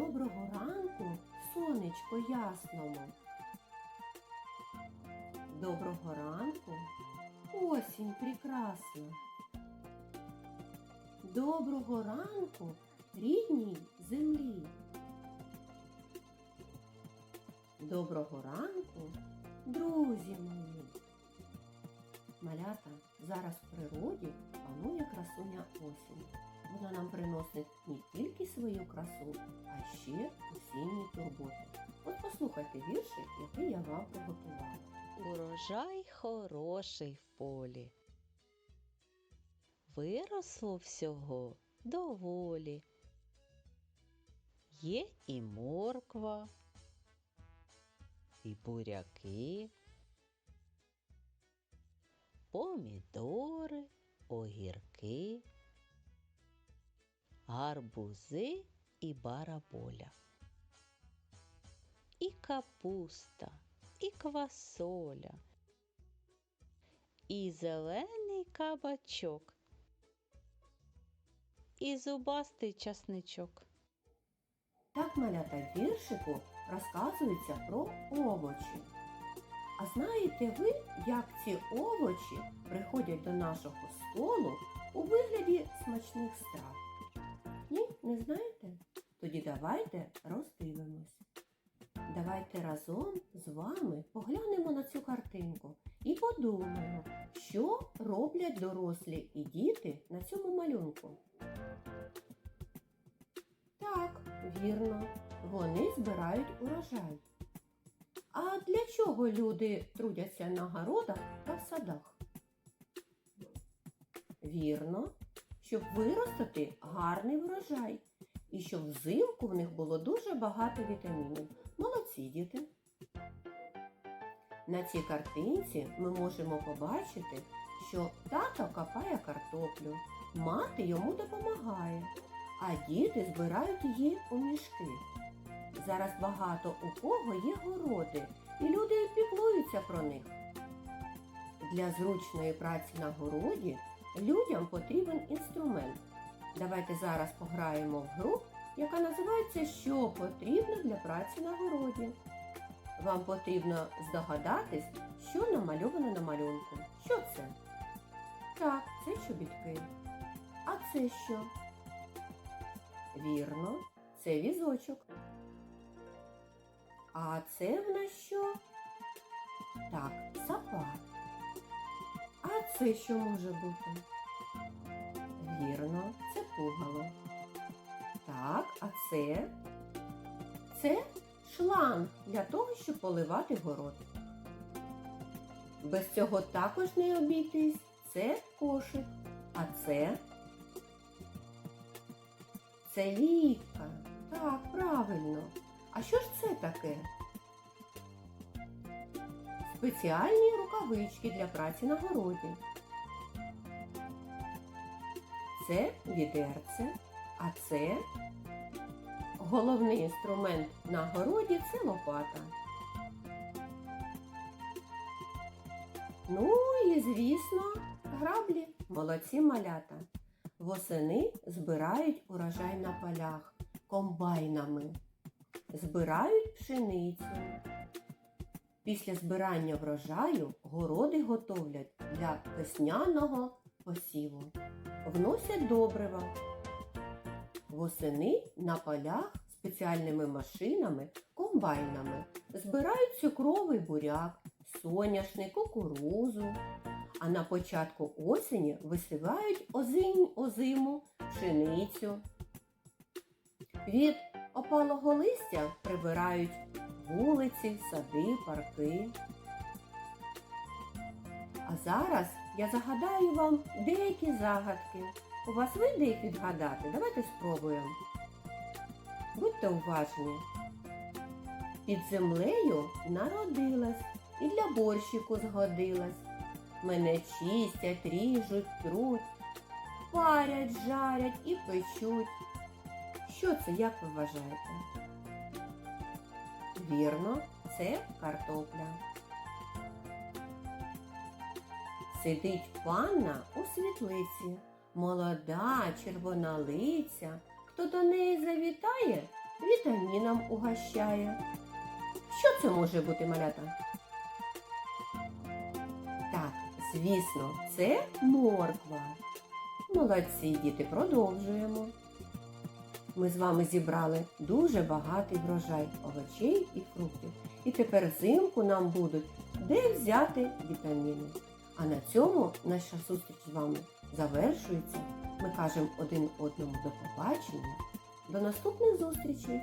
доброго ранку, сонечко ясному. Доброго ранку, осінь прекрасна. Доброго ранку, рідній землі. Доброго ранку, друзі мої. Малята, зараз в природі панує красуня осінь. Вона нам приносить не тільки свою красу, а ще осінні турботи. От послухайте віршик, який я вам приготувала. Урожай хороший в полі. Виросло всього доволі. Є і морква, і буряки, помідори, гарбузи і бараболя, і капуста, і квасоля, і зелений кабачок, і зубастий часничок. Так малята віршику розказується про овочі. А знаєте ви, як ці овочі приходять до нашого столу у вигляді смачних страв? Не знаєте? Тоді давайте роздивимось. Давайте разом з вами поглянемо на цю картинку і подумаємо, що роблять дорослі і діти на цьому малюнку. Так, вірно, вони збирають урожай. А для чого люди трудяться на городах та в садах? Вірно, щоб виростити гарний врожай і щоб взимку в них було дуже багато вітамінів. Молодці діти. На цій картинці ми можемо побачити, що тато копає картоплю, мати йому допомагає, а діти збирають її у мішки. Зараз багато у кого є городи, і люди піклуються про них. Для зручної праці на городі людям потрібен інструмент. Давайте зараз пограємо в гру, яка називається Що потрібно для праці на городі. Вам потрібно здогадатись, що намальовано на малюнку. Що це? Так, це чобітки. А це що? Вірно, це візочок. А це в нас що? Так, сапа. Це що може бути? Вірно, це пугало. Так, а це? Це шланг для того, щоб поливати город. Без цього також не обійтись. Це кошик. А це? Це ліпка. Так, правильно. А що ж це таке? Спеціальні рукавички для праці на городі. Це відерце, а це головний інструмент на городі це лопата. Ну і, звісно, граблі. Молодці малята. Восени збирають урожай на полях комбайнами. Збирають пшеницю. Після збирання врожаю городи готовлять для весняного посіву. Вносять добрива. Восени на полях спеціальними машинами, комбайнами збирають цукровий буряк, соняшник, кукурузу. А на початку осені висівають озим, озиму, пшеницю. Від опалого листя прибирають вулиці, сади, парки. А зараз я загадаю вам деякі загадки. У вас вийде їх відгадати? Давайте спробуємо. Будьте уважні. Під землею народилась і для борщику згодилась. Мене чистять, ріжуть, труть, парять, жарять і печуть. Що це, як ви вважаєте? Вірно, це картопля. Сидить панна у світлиці, молода, червона лиця. Хто до неї завітає, вітаміном угощає. Що це може бути, малята? Так, звісно, це морква. Молодці, діти, продовжуємо. Ми з вами зібрали дуже багатий врожай овочей і фруктів. І тепер взимку нам будуть де взяти вітаміни. А на цьому наша зустріч з вами завершується. Ми кажемо один одному до побачення. До наступних зустрічей!